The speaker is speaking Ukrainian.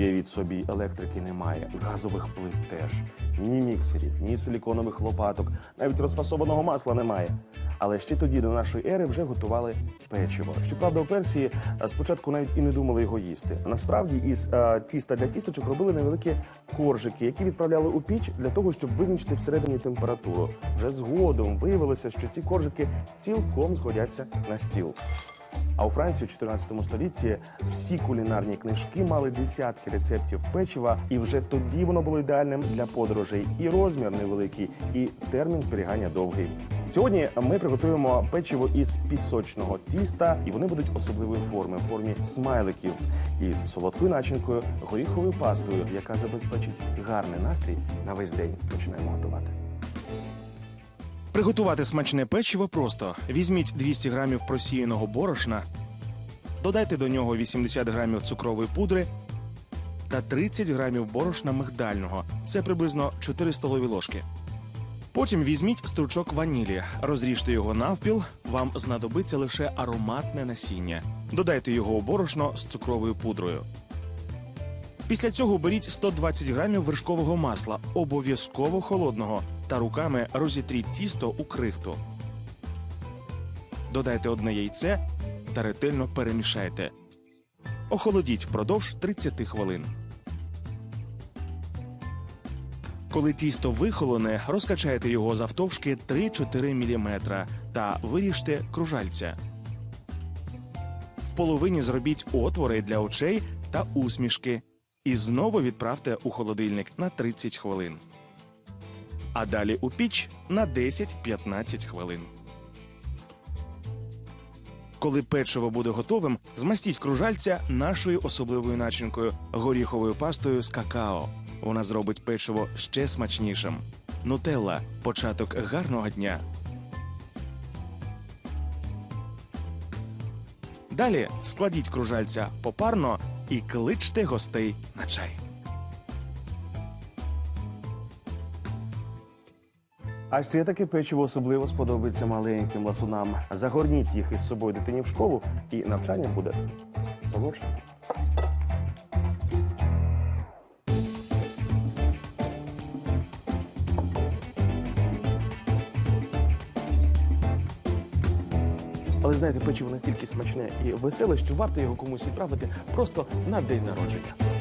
Уявіть собі, електрики немає, газових плит теж, ні міксерів, ні силіконових лопаток, навіть розфасованого масла немає. Але ще тоді до нашої ери вже готували печиво. Щоправда, у Персії спочатку навіть і не думали його їсти. Насправді із а, тіста для тісточок робили невеликі коржики, які відправляли у піч для того, щоб визначити всередині температуру. Вже згодом виявилося, що ці коржики цілком згодяться на стіл. А у Франції у 14 столітті всі кулінарні книжки мали десятки рецептів печива, і вже тоді воно було ідеальним для подорожей. І розмір невеликий, і термін зберігання довгий. Сьогодні ми приготуємо печиво із пісочного тіста, і вони будуть особливої форми в формі смайликів із солодкою начинкою, горіховою пастою, яка забезпечить гарний настрій на весь день. Починаємо готувати. Приготувати смачне печиво просто. Візьміть 200 грамів просіяного борошна, додайте до нього 80 грамів цукрової пудри та 30 грамів борошна мигдального. Це приблизно 4 столові ложки. Потім візьміть стручок ванілі, розріжте його навпіл. Вам знадобиться лише ароматне насіння. Додайте його у борошно з цукровою пудрою. Після цього беріть 120 грамів вершкового масла, обов'язково холодного, та руками розітріть тісто у крихту. Додайте одне яйце та ретельно перемішайте. Охолодіть впродовж 30 хвилин. Коли тісто вихолоне, розкачайте його завтовшки 3-4 мм та виріжте кружальця. В половині зробіть отвори для очей та усмішки. І знову відправте у холодильник на 30 хвилин. А далі у піч на 10-15 хвилин. Коли печиво буде готовим, змастіть кружальця нашою особливою начинкою горіховою пастою з какао. Вона зробить печиво ще смачнішим. Нутелла початок гарного дня. Далі складіть кружальця попарно і кличте гостей на чай. А ще таке печиво особливо сподобається маленьким ласунам. Загорніть їх із собою дитині в школу, і навчання буде солодше. Але знаєте, печиво настільки смачне і веселе, що варто його комусь відправити просто на день народження.